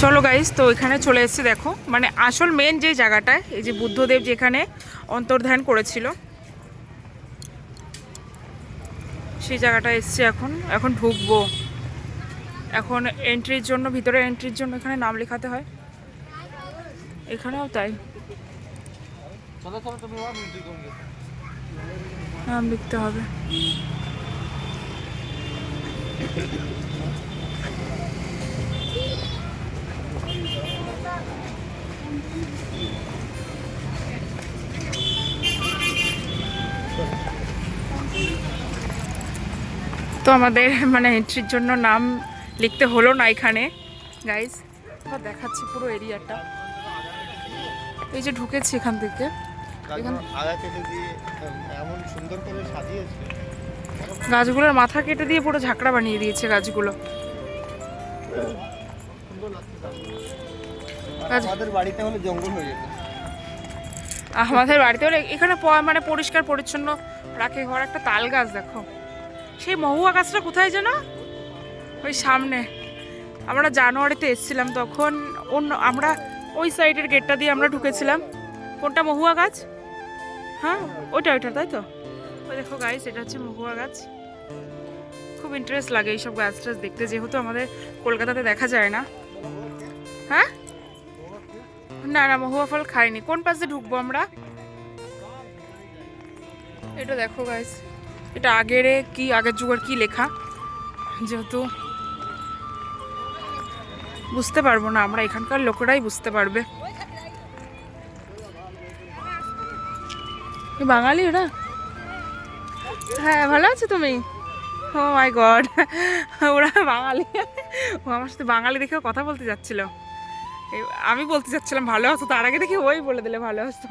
চলো গাইস তো এখানে চলে এসেছি দেখো। মানে আসল মেন যে জায়গাটায় এই যে বুদ্ধদেব যেখানে অন্তর্ধান করেছিল সেই জায়গাটা এসছি এখন। এখন ঢুকবো। এখন এন্ট্রির জন্য ভিতরে এন্ট্রির জন্য এখানে নাম লেখাতে হয়। এখানেও তাই। নাম লিখতে হবে। তো আমাদের মানে এন্ট্রির জন্য নাম লিখতে হলো না এখানে। গাইজ দেখাচ্ছি পুরো এরিয়াটা এই যে ঢুকেছি এখান থেকে। গাছগুলোর মাথা কেটে দিয়ে পুরো ঝাঁকড়া বানিয়ে দিয়েছে গাছগুলো। সুন্দর লাগছে। গাছ- আমাদের বাড়িতে হলে জঙ্গল হয়ে যেত। আমাদের বাড়িতে হলে এখানে মানে পরিষ্কার পরিচ্ছন্ন রাখে ঘর একটা তাল গাছ দেখো। সেই মহুয়া গাছটা কোথায় যেন? ওই সামনে। আমরা জানুয়ারিতে এসেছিলাম তখন অন্য আমরা ওই সাইডের গেটটা দিয়ে আমরা ঢুকেছিলাম। কোনটা মহুয়া গাছ? হ্যাঁ ওইটা ওইটা তাই তো? ওই দেখো গাছ এটা হচ্ছে মহুয়া গাছ। খুব ইন্টারেস্ট লাগে এইসব গাছ টাছ দেখতে যেহেতু আমাদের কলকাতাতে দেখা যায় না। হ্যাঁ? না না, মহুয়া ফল খাইনি। কোন পাশে ঢুকবো আমরা? এটা দেখো গাইস এটা আগের কি, আগের যুগের কি লেখা? যেহেতু বুঝতে পারব না, আমরা এখানকার লোকেরাই বুঝতে পারবে। বাঙালি ওরা? হ্যাঁ ভালো আছো তুমি? ও মাই গড ওরা বাঙালি। ও আমার সাথে বাঙালি দেখেও কথা বলতে যাচ্ছিল। আমি বলতে চাচ্ছিলাম ভালো আছো তার আগে দেখি ওই বলে দিলে ভালো আছো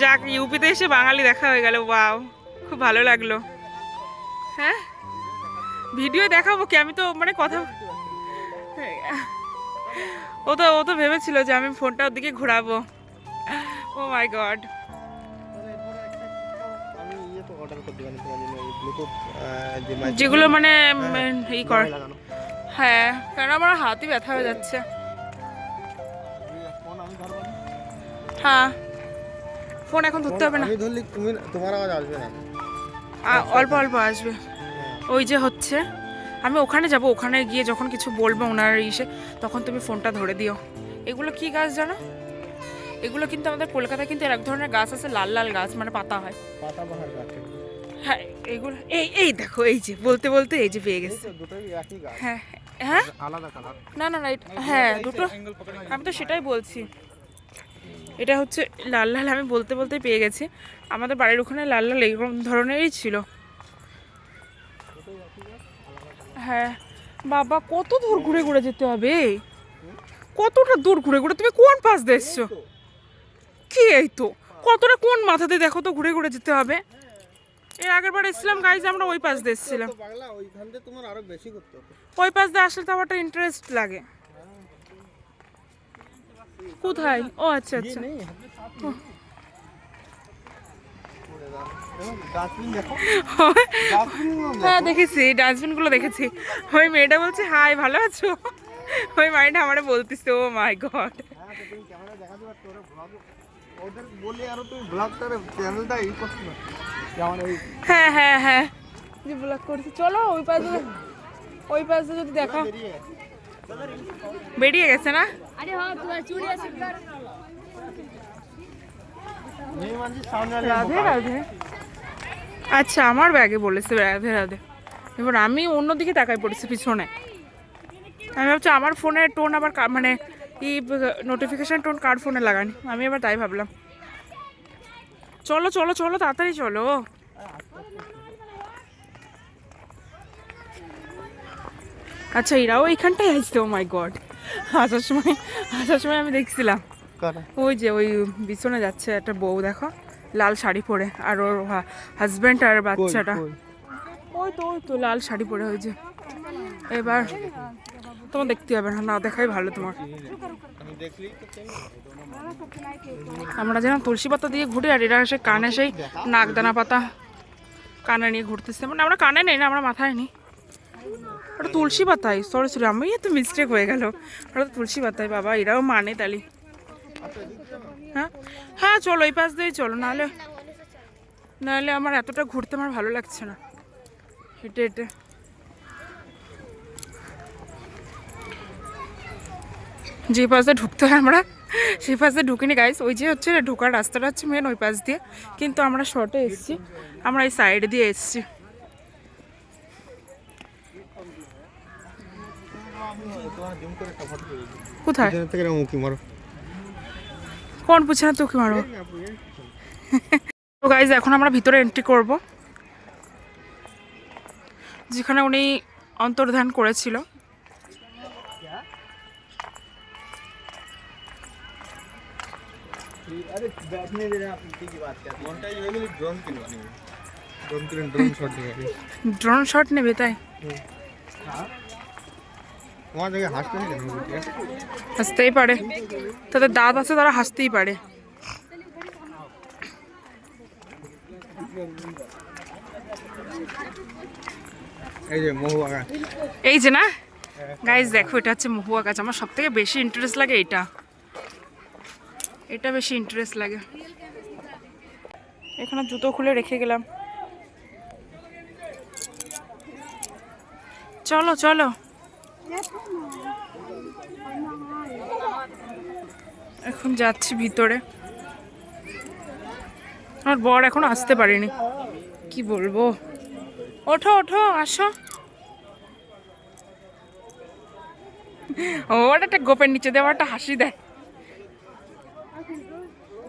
যাক ইউপিতে এসে বাঙালি দেখা হয়ে গেল ওয়াও খুব ভালো লাগল। হ্যাঁ? ভিডিও দেখাবো কি? আমি তো মানে কথা ও তো ও তো ভেবেছিল যে আমি ফোনটা ওর দিকে ঘোরাবো। Oh my God. ইয়ে করে যেগুলো মানে হ্যাঁ, ই কর গায়ে লাগানো। হ্যাঁ কারণ আমার হাতই ব্যথা হয়ে যাচ্ছে। হ্যাঁ ফোন এখন ধরতে হবে না। ধরলে তুমি তোমার আওয়াজ আসবে না। অল্প অল্প আসবে। ওই যে হচ্ছে আমি ওখানে যাব ওখানে গিয়ে যখন কিছু বলব ওনার ইসে তখন তুমি ফোনটা ধরে দিও। এগুলো কি গাছ জানো? এগুলো কিন্তু আমাদের কলকাতায় কিন্তু এক ধরনের গাছ আছে লাল লাল গাছ মানে পাতা হয়। পাতা বাহার গাছে। হ্যাঁ এগুলো এই এই দেখো এই যে বলতে বলতে এই যে পেয়ে গাছ। হ্যাঁ হ্যাঁ? না না না হ্যাঁ দুটো আমি তো সেটাই বলছি। এটা হচ্ছে লাল লাল আমি বলতে বলতে পেয়ে গেছি। আমাদের বাড়ির ওখানে লাল লাল এরকম ধরনেরই ছিল। হ্যাঁ। বাবা কত দূর ঘুরে ঘুরে যেতে হবে? কতটা দূর ঘুরে ঘুরে? তুমি কোন পাশ দিয়ে এসছো? কি এই তো? কতটা কোন মাথাতে দেখো তো ঘুরে ঘুরে যেতে হবে? এর আগের বার এসেছিলাম গাইজ আমরা ওই পাশ দিয়ে এসেছিলাম। ওই পাশ দিয়ে আসলে তো আমার একটা ইন্টারেস্ট লাগে। কোথায়? ও আচ্ছা আচ্ছা। দেখো। ডাস্টবিন হ্যাঁ দেখেছি ডাস্টবিনগুলো দেখেছি। ওই মেয়েটা বলছে হাই ভালো আছো? ওই মাইটা আমারে বলতেছে ও মাই গড। হ্যাঁ ওদের বলে আরও তুমি ব্লগটার চ্যানেলটা ই ওই হ্যাঁ হ্যাঁ হ্যাঁ। যে ব্লগ করছি চলো ওই পাশে ওই পাশে যদি দেখা। বেরিয়ে গেছে না? রাধে রাধে। আচ্ছা আমার ব্যাগে বলেছে রাধে রাধে। এবার আমি অন্যদিকে তাকাই পড়েছি পিছনে। আমি ভাবছি আমার ফোনের টোন আবার কা- মানে ই নোটিফিকেশন টোন কার ফোনে লাগানি? আমি আবার তাই ভাবলাম। চলো চলো চলো তাড়াতাড়ি চলো। আচ্ছা এরাও এইখানটাই আসছে ও মাই গড আসার সময় আসার সময় আমি দেখছিলাম। ওই যে ওই পিছনে যাচ্ছে একটা বউ দেখো। লাল শাড়ি পরে আর ওর হাজব্যান্ড আর বাচ্চাটা। ওই তো ওই তো লাল শাড়ি পরে ওই যে। এবার তোমার দেখতে হবে, না না, দেখাই ভালো তোমার আমরা যেন তুলসী পাতা দিয়ে ঘুরে আর এরা এসে কানে সেই নাকদানা পাতা কানে নিয়ে ঘুরতেছে। মানে আমরা কানে নেই না, আমরা মাথায় নিই। ওটা তুলসী পাতায় সরি সরি আমি তো মিস্টেক হয়ে গেল। ওটা তুলসী পাতায় বাবা, এরাও মানে তালি। হ্যাঁ? হ্যাঁ চলো, এই পাশ দিয়েই চলো, নাহলে নাহলে আমার এতটা ঘুরতে আমার ভালো লাগছে না। হেঁটে হেঁটে। যে পাশে ঢুকতে হয় আমরা সেই পাশ ঢুকিনি। গাইস ওই যে হচ্ছে ঢোকার রাস্তাটা হচ্ছে মেন ওই পাশ দিয়ে। কিন্তু আমরা শর্টে এসছি। আমরা এই সাইড দিয়ে এসেছি। কোথায়? মারো? কোন তোকে মারবো? তো গাইজ এখন আমরা ভিতরে এন্ট্রি করব। যেখানে উনি অন্তর্ধান করেছিল। अरे बैठने दे रहे आप इनकी की बात करते हैं वन टाइम में ड्रोन किनवानी है ड्रोन किन ड्रोन शॉट दिखाई ড্রোন শট নেবে তাই वहाँ जगह हाथ नहीं करनी होती है হাসতেই পারে তাদের দাঁত আছে তারা হাসতেই পারে এই যে মহুয়া গাছ এই যে না গাইজ দেখো এটা হচ্ছে মহুয়া গাছ আমার সব থেকে বেশি ইন্টারেস্ট লাগে এটা এটা বেশি ইন্টারেস্ট লাগে। এখানে জুতো খুলে রেখে গেলাম। চলো চলো। এখন যাচ্ছি ভিতরে। আমার বর এখনও আসতে পারিনি। কি বলব? ওঠো ওঠো আসো। ও ওটা একটা গোপের নিচে দেওয়া একটা হাসি দেয়।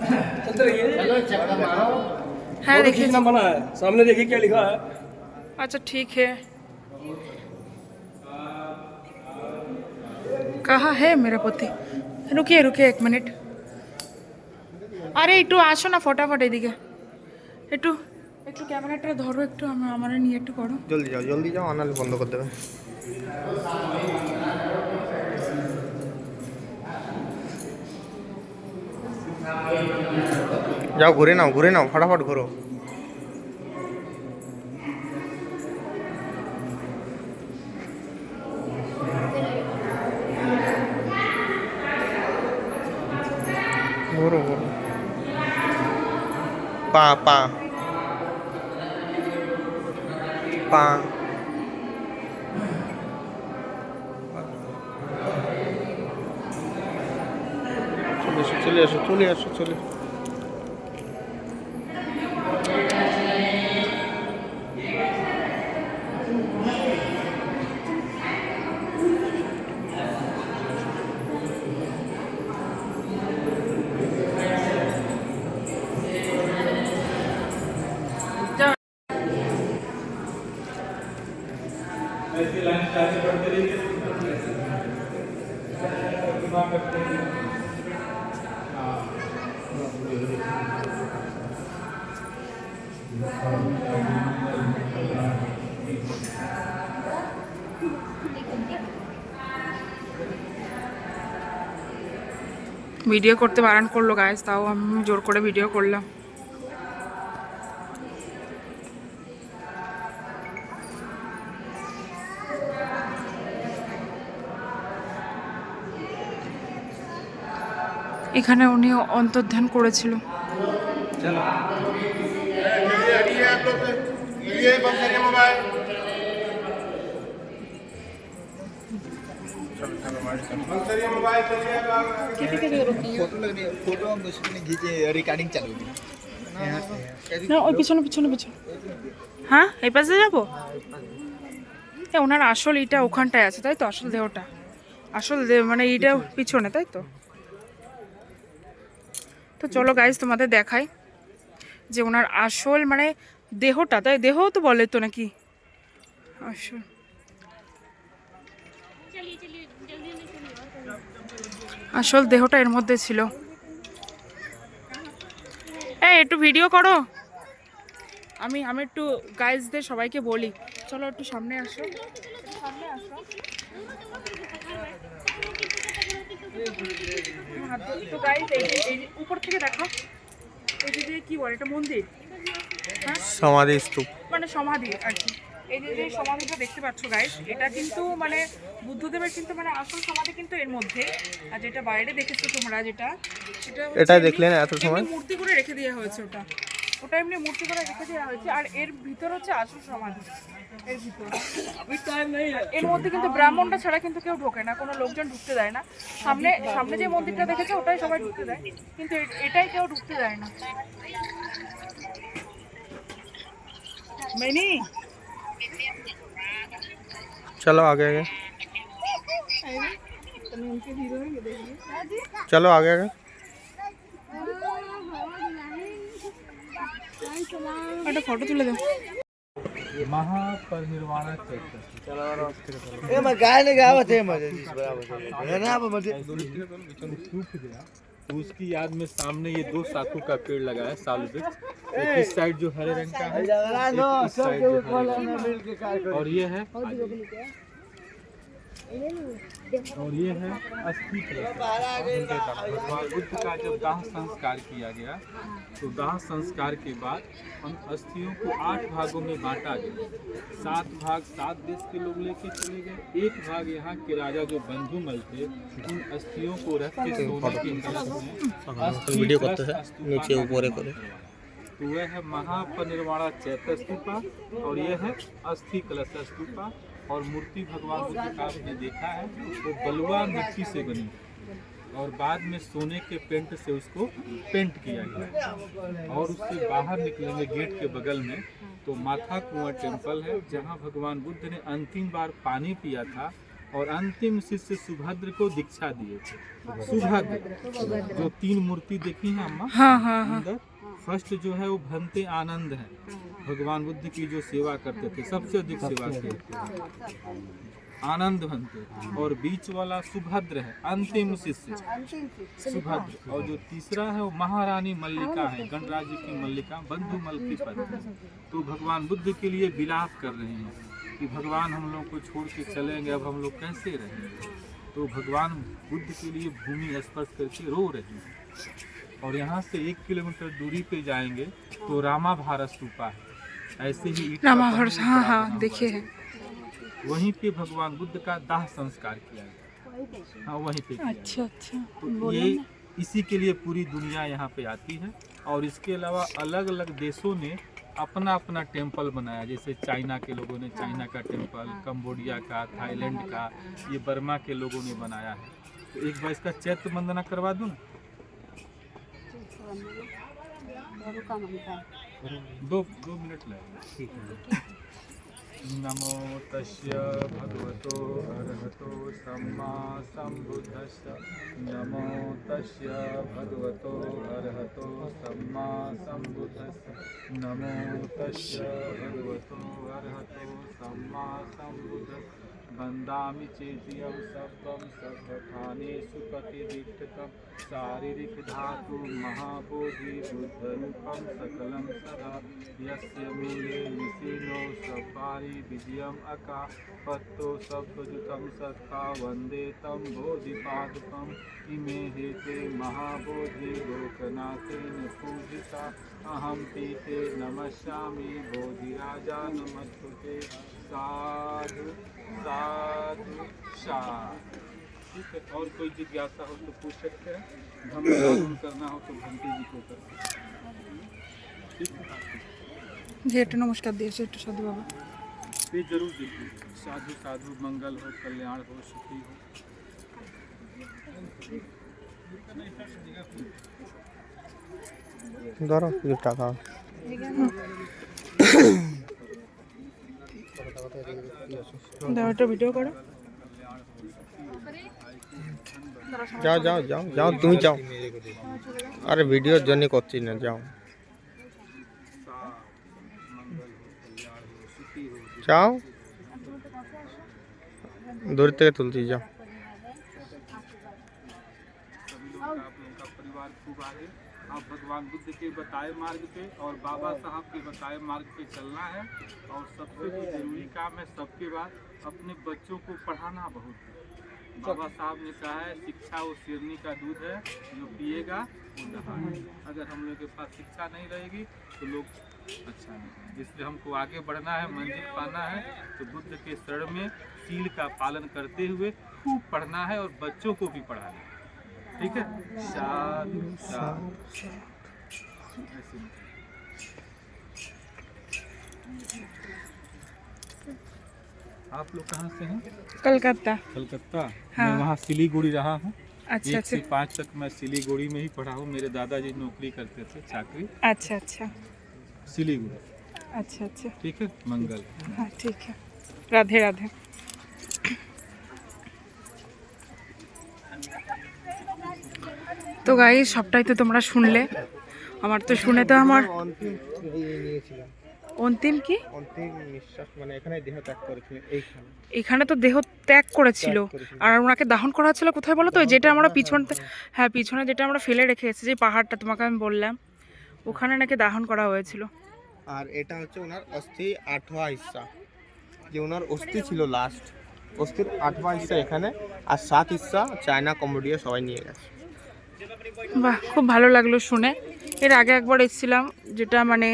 पहले देखिए चलते रहिए হ্যাঁ फोटो দেখি खींचना मना है सामने देखिए क्या लिखा है अच्छा ठीक है कहाँ है मेरा पोती रुकिए रुकिए एक मिनट আরে একটু আসো না ফটাফট এদিকে একটু একটু ক্যামেরাটা ধরো একটু আমার আমার নিয়ে একটু করো জলদি যাও জলদি যাও আনালে বন্ধ করে দেবে যাও ঘুরে নাও ঘুরে নাও ফটাফট ঘুরো। ভিডিও করতে বারণ করল গাইজ তাও আমি জোর করে ভিডিও করলাম। এখানে উনি অন্তর্ধান করেছিল। फोटो ওই পিছনে পিছনে পিছনে। হ্যাঁ এই পাশে যাব? ওনার আসল ইটা ওখানটায় আছে, তাই তো? আসল দেহটা। আসল দেহ মানে এইটা পিছনে, তাই তো? তো চলো গাইজ তোমাদের দেখাই যে ওনার আসল মানে দেহটা, তাই? দেহ তো বলে তো নাকি? আসল। আসল দেহটা এর মধ্যে ছিল। এই একটু ভিডিও করো। আমি আমি একটু গাইজদের সবাইকে বলি। চলো একটু সামনে আসো। সামনে আসো তো গাইজ এই উপর থেকে দেখো। এই যে কি বলে এটা মন্দির? হ্যাঁ? সমাধি স্তূপ। মানে সমাধি আর কি। এই যে যে সমাধিটা দেখতে পাচ্ছ গাইস এটা কিন্তু মানে বুদ্ধদেবের কিন্তু মানে আসল সমাধি কিন্তু এর মধ্যে। আর যেটা বাইরে দেখেছ তোমরা যেটা সেটা এটা দেখলেন এত সময়? মূর্তি করে রেখে দেওয়া হয়েছে ওটা। ওটা এমনি মূর্তি করে রেখে দেওয়া হয়েছে আর এর ভিতর হচ্ছে আসল সমাধি। এর ভিতর। এর মধ্যে কিন্তু ব্রাহ্মণটা ছাড়া কিন্তু কেউ ঢোকে না কোনো লোকজন ঢুকতে দেয় না। সামনে সামনে যে মন্দিরটা দেখেছে ওটাই সবাই ঢুকতে দেয়। কিন্তু এটাই কেউ ঢুকতে দেয় না। মেনি? चलो आगे आगे चलो आगे आगे একটা ফটো তুলে দাও महापरिनिर्वाण चैत्र ए मैं गाय ने गावत है मजे जिस बराबर है ना अब मजे सूख गया तो उसकी याद में सामने ये दो साखू का पेड़ लगा है साल वृक्ष एक इस साइड जो हरे रंग का है एक इस साइड जो हरे रंग का है। और ये है। और ये है अस्थि भगवान बुद्ध का जब दाह संस्कार किया गया तो दाह संस्कार के बाद उन अस्थियों को आठ भागों में बांटा गया। सात भाग सात देश के लोग लेके चले गए। एक भाग यहाँ के राजा जो बंधुमल थे उन अस्थियों को रख के सोने के हैं नीचे ऊपर तो वह है महापरिनिर्वाणा चैत्र स्तूपा और यह है अस्थि कलश स्तूपा। और मूर्ति भगवान बुद्ध का आपने देखा है वो बलुआ मिट्टी से बनी। और बाद में सोने के पेंट से उसको पेंट किया गया। और उससे बाहर निकलेंगे गेट के बगल में तो माथा कुआँ टेंपल है जहाँ भगवान बुद्ध ने अंतिम बार पानी पिया था और अंतिम शिष्य सुभद्र को दीक्षा दिए थे। सुभद्र जो तीन मूर्ति देखी है अम्मा? हाँ हाँ हाँ। अंदर फ़र्स्ट जो है वो भंते आनंद है। भगवान बुद्ध की जो सेवा करते थे सबसे अधिक सेवा किए थे। आनंद भंते और बीच वाला सुभद्र है अंतिम शिष्य। सुभद्र। और जो तीसरा है वो महारानी मल्लिका है गणराज्य की मल्लिका बंधुमल की पत्नी। तो भगवान बुद्ध के लिए विलाप कर रहे हैं कि भगवान हम लोग को छोड़ के चलेंगे अब हम लोग कैसे रहेंगे? तो भगवान बुद्ध के लिए भूमि स्पर्श करके रो रहे हैं। और यहाँ से एक किलोमीटर दूरी पे जाएँगे तो रामा भारत स्तूपा है। ऐसे ही रामाभर बहुत हाँ हाँ बना देखे हैं है। वहीं पे भगवान बुद्ध का दाह संस्कार किया गया। हाँ वहीं पे अच्छा अच्छा। तो ये इसी के लिए पूरी दुनिया यहाँ पे आती है और इसके अलावा अलग अलग देशों ने अपना अपना टेंपल बनाया। जैसे चाइना के लोगों ने चाइना का टेंपल कंबोडिया का थाईलैंड का ये बर्मा के लोगों ने बनाया है। तो एक बार इसका चैत्र वंदना करवा दूँ दो दो मिनट लगेगा नमो तस्य भगवतो अरहतो सम्मा सम्बुद्धस्य। नमो तस्य भगवतो अरहतो सम्मा सम्बुद्धस्य। नमो तस्य भगवतो अरहतो सम्मा सम्बुद्धस्य। वन्दामि चेतियं सर्वं सर्वठानेषु प्रतिदीक्षितं शारीरिक धातु महाबोधि बुद्धरूपं सकलं सदा। यस्य मूले निसीनो सपारि विजयम् अका, पत्तो सप्तजुतं सत्ता वंदे तं बोधिपादकम् इमे हेते महाबोधि लोकनाथेन पूजिता। अहं पीते नमस्यामि बोधिराजा नमस्तुते साधु साधु ठीक है और कोई जिज्ञासा हो तो पूछ सकते हैं। धमकी करना हो तो घंटे जी को कर जेठ नमस्कार देव जेठ साधु बाबा। ये ज़रूर देखिए साधु साधु मंगल हो कल्याण हो सुखी हो। धरो ये टाका দাও একটা ভিডিও করো। যাও যাও যাও যাও, তুমি যাও। আরে ভিডিওর জন্য করছি না, যাও। যাও। দূর থেকে তুলছি, যাও। भगवान बुद्ध के बताए मार्ग पे और बाबा साहब के बताए मार्ग पे चलना है। और सबसे जो ज़रूरी काम है सबके बाद अपने बच्चों को पढ़ाना बहुत है। बाबा साहब ने कहा है, शिक्षा वो शेरनी का दूध है जो पिएगा, वो नहा अगर हम लोग के पास शिक्षा नहीं रहेगी तो लोग अच्छा नहीं। इसलिए हमको आगे बढ़ना है, मंजिल पाना है। तो बुद्ध के शरण में सील का पालन करते हुए खूब पढ़ना है और बच्चों को भी पढ़ाना है। ठीक है? साधु साधु ऐसे आप लोग कहाँ से हैं? कलकत्ता। कलकत्ता? हाँ। मैं वहाँ सिलीगुड़ी रहा हूँ। अच्छा एक अच्छा। से पाँच तक मैं सिलीगुड़ी में ही पढ़ा हूँ। मेरे दादाजी नौकरी करते थे चाकरी। अच्छा अच्छा। सिलीगुड़ी। अच्छा अच्छा। ठीक है? मंगल। हाँ ठीक है। राधे राधे। তো গাই সবটাই তো তোমরা শুনলে। আমার তো শুনে তো আমার অন্তিম কি? মানে এখানে দেহ ত্যাগ এখানে তো দেহ ত্যাগ করেছিল। আর ওনাকে দাহন করা হচ্ছিল কোথায় বলো তো? যেটা আমরা পিছন হ্যাঁ পিছনে যেটা আমরা ফেলে রেখে এসেছি, যে পাহাড়টা, তোমাকে আমি বললাম, ওখানে নাকি দাহন করা হয়েছিল। আর এটা হচ্ছে ওনার অস্থি আঠোয়া হিস্সা যে ওনার অস্থি ছিল লাস্ট অস্থির আঠোয়া হিস্সা এখানে, আর সাত হিস্সা চায়না, কম্বোডিয়া সবাই নিয়ে গেছে। বাহ, খুব ভালো লাগল শুনে। এর আগে একবার এসেছিলাম, যেটা মানে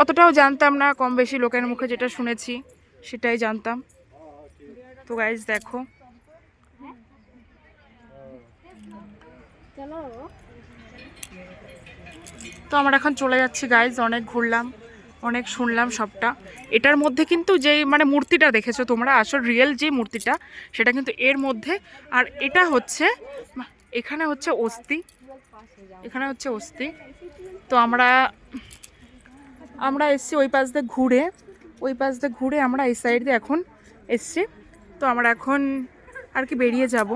অতটাও জানতাম না, কম বেশি লোকের মুখে যেটা শুনেছি, সেটাই জানতাম। তো গাইজ দেখো। তো আমরা এখন চলে যাচ্ছি গাইজ অনেক ঘুরলাম, অনেক শুনলাম সবটা। এটার মধ্যে কিন্তু যেই মানে মূর্তিটা দেখেছ তোমরা, আসল রিয়েল যে মূর্তিটা, সেটা কিন্তু এর মধ্যে। আর এটা হচ্ছে এখানে হচ্ছে অস্থি। এখানে হচ্ছে অস্থি। তো আমরা আমরা এসছি ওই পাশ দিয়ে ঘুরে ওই পাশ দিয়ে ঘুরে আমরা এই সাইড দিয়ে এখন এসছি। তো আমরা এখন আর কি বেরিয়ে যাব।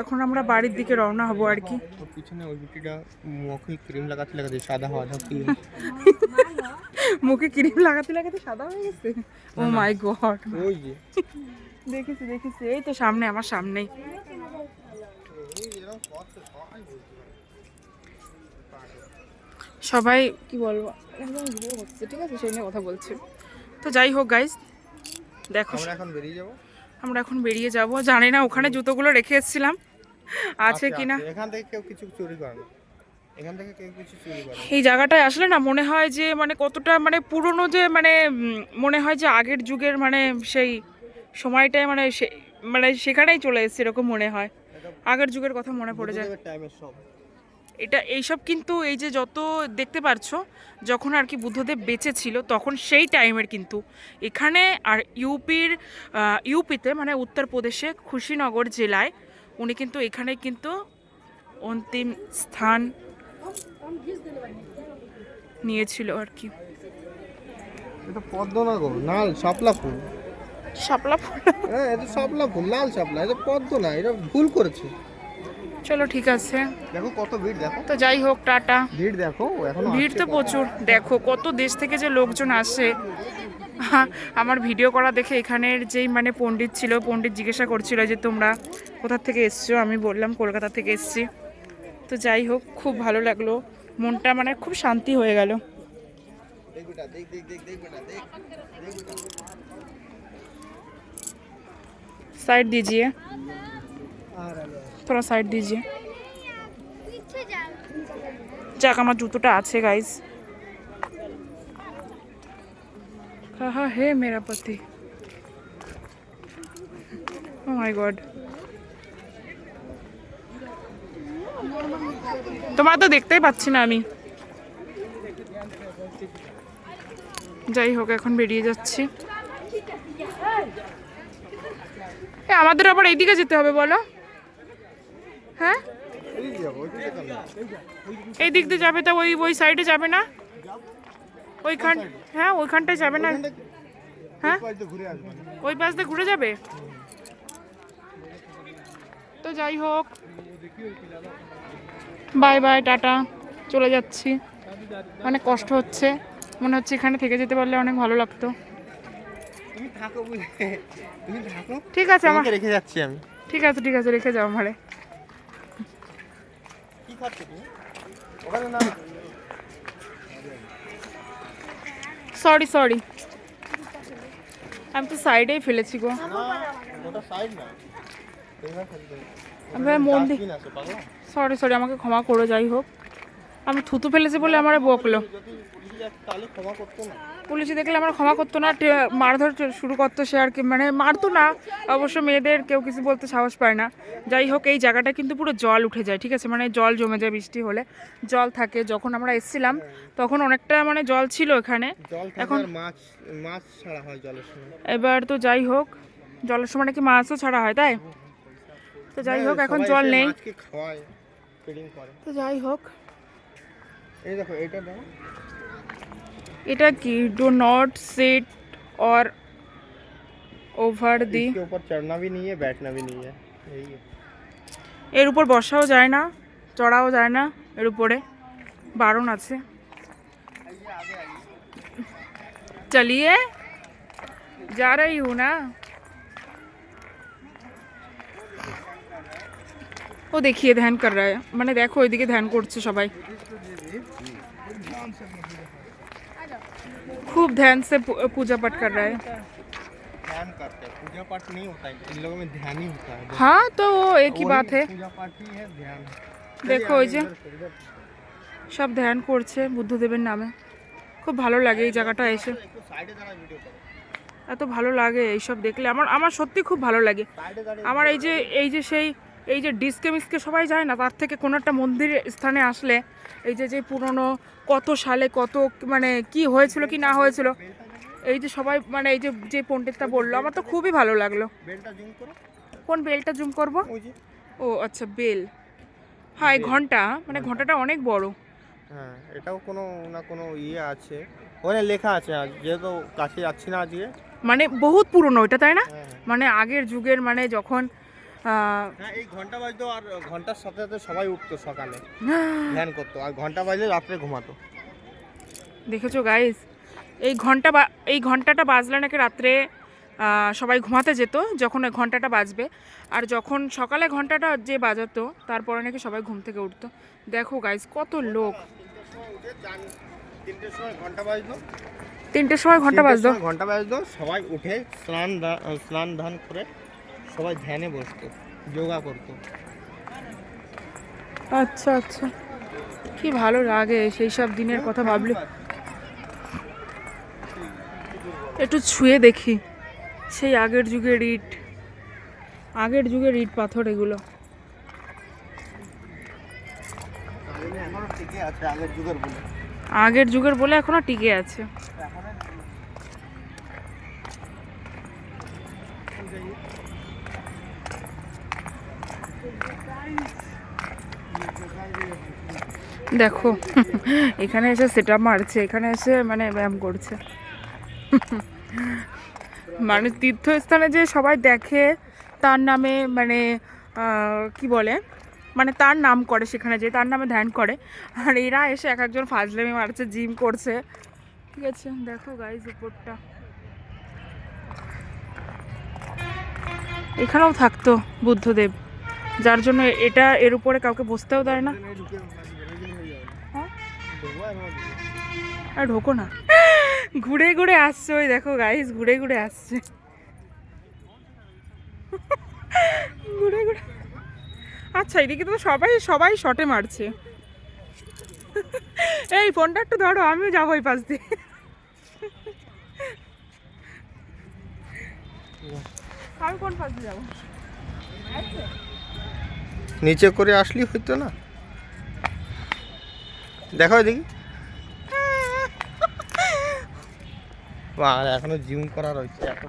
এখন আমরা বাড়ির দিকে রওনা হব আর কি। পিছনে ওই বিটিটা মুখে ক্রিম লাগাতে লাগাতে সাদা হওয়া ক্রিম মুখে ক্রিম লাগাতে লাগাতে সাদা হয়ে গেছে? ও মাই গড ওই যে। দেখেছি দেখেছি। এই তো সামনে আমার সামনেই। সবাই কি বলব? হচ্ছে ঠিক আছে? সেই নিয়ে কথা বলছি। তো যাই হোক গাইজ দেখো। এখন বেরিয়ে যাব। আমরা এখন বেরিয়ে যাব। জানি না ওখানে জুতোগুলো রেখে এসেছিলাম। আছে কিনা? আছে। এখান থেকে কেউ কিছু চুরি করে না। এখান থেকে কেউ কিছু চুরি করে এই জায়গাটায় আসলে না মনে হয় যে মানে কতটা মানে পুরনো যে মানে মনে হয় যে আগের যুগের মানে সেই সময়টায় মানে মানে সেখানেই চলে এসেছে এরকম মনে হয়। আগের যুগের কথা মনে পড়ে যায়। এটা এইসব কিন্তু এই যে যত দেখতে পারছ যখন আর কি বুদ্ধদেব বেঁচে ছিল তখন সেই টাইমের কিন্তু। এখানে আর ইউপির ইউপিতে মানে উত্তরপ্রদেশে খুশিনগর জেলায় উনি কিন্তু এখানে কিন্তু অন্তিম স্থান নিয়েছিল আর কি। এটা পদ্ম না গো লাল শাপলা ফুল। শাপলা ফুল হ্যাঁ এটা শাপলা ফুল লাল শাপলা এটা পদ্ম না এটা ভুল করেছে চলো ঠিক আছে দেখো কত ভিড় দেখো তো যাই হোক টাটা ভিড় দেখো এখনও ভিড় তো প্রচুর দেখো কত দেশ থেকে যে লোকজন আসে আমার ভিডিও করা দেখে এখানের যেই মানে পণ্ডিত ছিল পণ্ডিত জিজ্ঞাসা করছিল যে তোমরা কোথা থেকে এসছো আমি বললাম কলকাতা থেকে এসছি তো যাই হোক খুব ভালো লাগল মনটা মানে খুব শান্তি হয়ে গেল দেখ বেটা দেখ দেখ দেখ দেখ বেটা দেখ দেখ বেটা साइड दीजिए আর আলো थोड़ा साइड दीजिए যাক আমার জুতোটা আছে গাইজ कहा है मेरा पति oh my god তোমার তো দেখতেই পাচ্ছি না আমি যাই হোক এখন বেরিয়ে যাচ্ছি আমাদের আবার এইদিকে যেতে হবে, বলো। হ্যাঁ? এই দিকে দিয়ে যাবে, তা ওই ওই সাইডে যাবে না? ওইখান হ্যাঁ ওইখানটায় যাবে না? হ্যাঁ? ওই পাশ দিয়ে ঘুরে যাবে? তো যাই হোক। বাই বাই, টাটা। চলে যাচ্ছি। অনেক কষ্ট হচ্ছে। মনে হচ্ছে এখানে থেকে যেতে পারলে অনেক ভালো লাগতো। তুমি থাকো তুমি থাকো। ঠিক আছে আমার রেখে যাচ্ছি আমি। ঠিক আছে ঠিক আছে রেখে যাও আমারে। কি খাচ্ছ তুমি? ওখানে না সরি সরি আমি তো সাইডেই ফেলেছি গো। আমি সরি সরি আমাকে ক্ষমা করো যাই হোক। আমি থুতু ফেলেছি বলে আমার বকলো। পুলিশ দেখলে আমার ক্ষমা করতো না মারধর শুরু করতো সে আর কি মানে মারতো না। অবশ্য মেয়েদের কেউ কিছু বলতে সাহস পায় না। যাই হোক এই জায়গাটা কিন্তু পুরো জল উঠে যায় ঠিক আছে? মানে জল জমে যায় বৃষ্টি হলে। জল থাকে। যখন আমরা এসেছিলাম তখন অনেকটা মানে জল ছিল এখানে। এখন মাছ মাছ ছাড়া হয় জলের সময়। এবার তো যাই হোক জলের সময় নাকি মাছও ছাড়া হয় তাই? তো যাই হোক এখন জল নেই। তো যাই হোক। এই দেখো এটা দেখো। इटा की डो नॉट सेट और ओवर दी इसके ऊपर चढ़ना भी नहीं है बैठना भी नहीं है। यही है। एर ऊपर बसा हो जाए ना चढ़ा हो जाए ना एर ऊपर बारून আছে। चलिए जा रही हूँ ना वो देखिए ध्यान कर रहा है मैंने देखो ওইদিকে ध्यान করছে সবাই। দিদি खूब ध्यान से पू- पूजा पाठ कर रहा है ध्यान करते हैं पूजा पाठ नहीं होता है इन लोगों में ध्यान ही होता है हाँ तो वो एक ही वही बात है पूजा पाठ ही है ध्यान দেখো ওই যে সব ধ্যান করছে বুদ্ধদেবের নামে খুব ভালো লাগে এই জায়গাটা এসে একটু সাইডে দাঁড়া ভিডিও করো এত ভালো লাগে এইসব দেখলে আমার আমার সত্যি খুব ভালো লাগে সাইডে দাঁড়িয়ে আমার এই যে এই যে সেই এই যে ডিস্কে মিসকে সবাই যায় না তার থেকে কোনো একটা মন্দির স্থানে আসলে এই যে যে পুরনো কত সালে কত মানে কি হয়েছিল কি না হয়েছিল এই যে সবাই মানে এই যে যে পণ্ডিতটা বলল আমার তো খুবই ভালো লাগল। কোন বেলটা জুম করব? ও আচ্ছা বেল। হ্যাঁ ঘণ্টা? মানে ঘন্টাটা অনেক বড়। হ্যাঁ এটাও কোনো না কোনো ইয়ে আছে। ওখানে লেখা আছে আজ যেহেতু কাছে যাচ্ছি না আজকে। মানে বহুত পুরনো এটা তাই না? হ্যাঁ। মানে আগের যুগের মানে যখন হ্যাঁ এই ঘণ্টা বাজতো আর ঘণ্টার সাথে সাথে সবাই উঠতো সকালে। ধ্যান করতো। আর ঘণ্টা বাজলে রাত্রে ঘুমাতো। দেখেছ গাইস এই ঘণ্টা এই ঘন্টাটা বাজলে নাকি রাত্রে সবাই ঘুমাতে যেত যখন ওই ঘন্টাটা বাজবে। আর যখন সকালে ঘন্টাটা যে বাজাতো তারপরে নাকি সবাই ঘুম থেকে উঠতো। দেখো গাইস কত লোক। তিনটের সময় ঘণ্টা বাজতো তিনটের সময় ঘণ্টা বাজতো ঘণ্টা বাজতো সবাই উঠে স্নান স্নান ধান করে সবাই ধ্যানে বসতো, যোগা করতো। আচ্ছা আচ্ছা। কি ভালো লাগে সেই সব দিনের কথা ভাবলে। একটু ছুঁয়ে দেখি সেই আগের যুগের ইট, আগের যুগের ইট পাথর এগুলো। আগের যুগের বলে এখনও টিকে আছে। দেখো, এখানে এসে সেটা মারছে, এখানে এসে মানে ব্যায়াম করছে। মানে তীর্থস্থানে যে সবাই দেখে, তার নামে মানে কি বলে? মানে তার নাম করে সেখানে যে তার নামে ধ্যান করে। আর এরা এসে এক একজন ফাজলামি মারছে, জিম করছে। ঠিক আছে, দেখো গাইজ উপরটা। এখানেও থাকতো বুদ্ধদেব। যার জন্য এটা এর উপরে কাউকে বসতেও দেয় না। হ্যাঁ? আর ঢোকো না। ঘুরে ঘুরে আসছে ওই দেখো গাইস ঘুরে ঘুরে আসছে। ঘুরে ঘুরে। আচ্ছা এদিকে তো সবাই সবাই শটে মারছে। এই ফোনটা একটু ধরো, আমিও যাব ওই পাশ দিয়ে। আমি কোন পাশ দিয়ে যাব? নিচে করে আসলি হইতো না। দেখো দেখি। আর এখনও জিম করা রয়েছে এত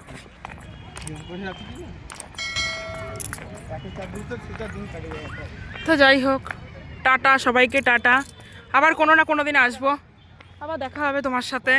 তো যাই হোক, টাটা, সবাইকে টাটা। আবার কোনো না কোনো দিন আসব। আবার দেখা হবে তোমার সাথে।